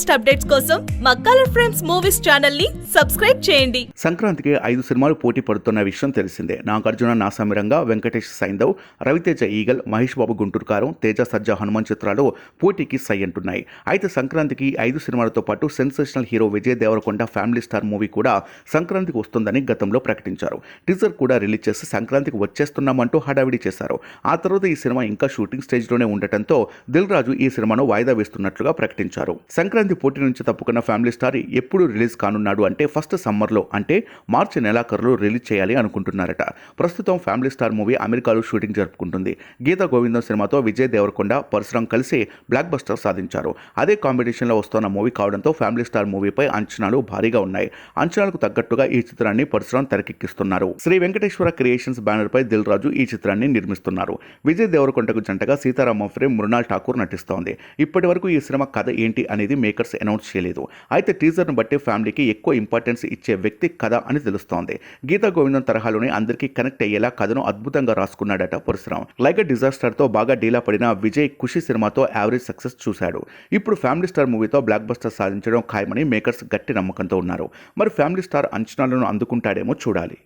Latest updates కోసం మా colour frames movies ఛానల్ని సబ్స్క్రైబ్ చేయండి. సంక్రాంతికి ఐదు సినిమాలు పోటీ పడుతున్న విషయం తెలిసిందే. నాగార్జున నాసామిరంగా వెంకటేష్ సైందవ్ రవితేజ ఈగల్ మహేష్ బాబు గుంటూరు కారం తేజ సజ్జ హనుమాన్ చిత్రాలు పోటీకి సై అంటున్నాయి అయితే సంక్రాంతికి ఐదు సినిమాలతో పాటు sensational hero Vijay Deverakonda family star movie కూడా సంక్రాంతికి వస్తుందని గతంలో ప్రకటించారు. టీజర్ కూడా రిలీజ్ చేసి సంక్రాంతికి వచ్చేస్తున్నామంటూ హడావిడి చేశారు. ఆ తర్వాత ఈ సినిమా ఇంకా షూటింగ్ స్టేజ్లోనే ఉండటంతో దిల్ రాజు ఈ సినిమాను వాయిదా వేస్తున్నట్లుగా ప్రకటించారు. సంక్రాంతి పోటీ నుంచి తప్పుకున్న ఫ్యామిలీ స్టార్ ఎప్పుడు రిలీజ్ కానున్నాడు అంటే ఫస్ట్ సమ్మర్లో అంటే మార్చి నెలాఖరులో రిలీజ్ చేయాలి అనుకుంటున్నారట. ప్రస్తుతం ఫ్యామిలీ స్టార్ మూవీ అమెరికాలో షూటింగ్ జరుపుకుంటుంది. గీత గోవిందం సినిమాతో విజయ్ దేవరకొండ పరశురం కలిసి బ్లాక్ బస్టర్ సాధించారు. అదే కాంపిటీషన్లో వస్తున్న మూవీ కావడంతో ఫ్యామిలీ స్టార్ మూవీపై అంచనాలు భారీగా ఉన్నాయి. అంచనాలకు తగ్గట్టుగా ఈ చిత్రాన్ని పరశురాం తెరకెక్కిస్తున్నారు. శ్రీ వెంకటేశ్వర క్రియేషన్స్ బ్యానర్ పై దిల్ రాజు ఈ చిత్రాన్ని నిర్మిస్తున్నారు. విజయ్ దేవరకొండకు జంటగా సీతారామ ఫ్రేమ్ మృణాల్ ఠాకూర్ నటిస్తోంది. ఇప్పటి వరకు ఈ సినిమా కథ ఏంటి అనేది మేక మేకర్స్ అనౌన్స్ చేయలేదు. అయితే టీజర్ను బట్టి ఫ్యామిలీకి ఎక్కువ ఇంపార్టెన్స్ ఇచ్చే వ్యక్తి కథ అని తెలుస్తోంది. గీతా గోవిందం తరహాలోనే అందరికీ కనెక్ట్ అయ్యేలా కథను అద్భుతంగా రాసుకున్నాడట పరశురామ్ లైక్ డిజాస్టర్తో బాగా డీలా పడిన విజయ్ ఖుషి సినిమాతో యావరేజ్ సక్సెస్ చూశాడు. ఇప్పుడు ఫ్యామిలీ స్టార్ మూవీతో బ్లాక్ బస్టర్ సాధించడం ఖాయమని మేకర్స్ గట్టి నమ్మకంతో ఉన్నారు. మరి ఫ్యామిలీ స్టార్ అంచనాలను అందుకుంటాడేమో చూడాలి.